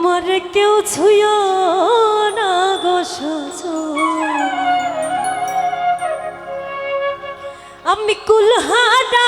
তোমার কেউ ছুঁয় না গো আমি কুলহাটা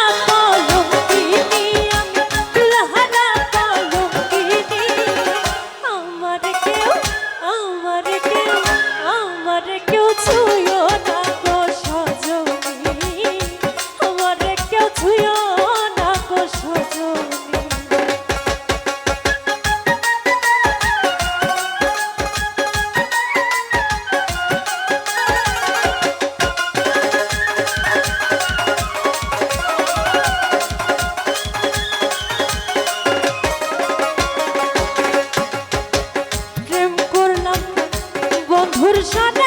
সুরসান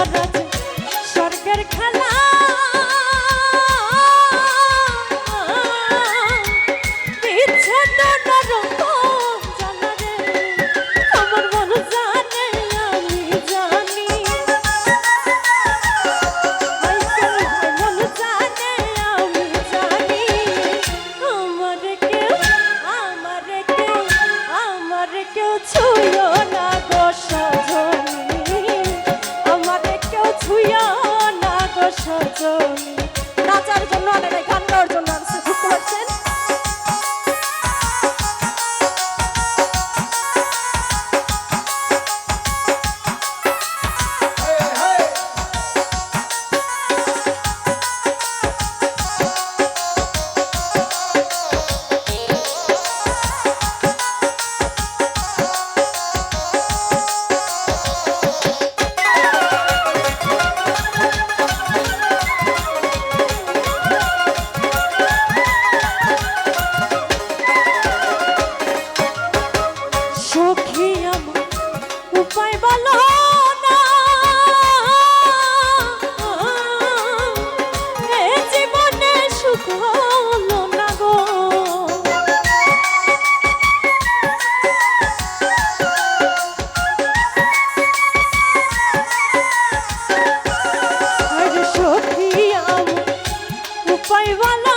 Rod, Rod. 不要 ওই ভালো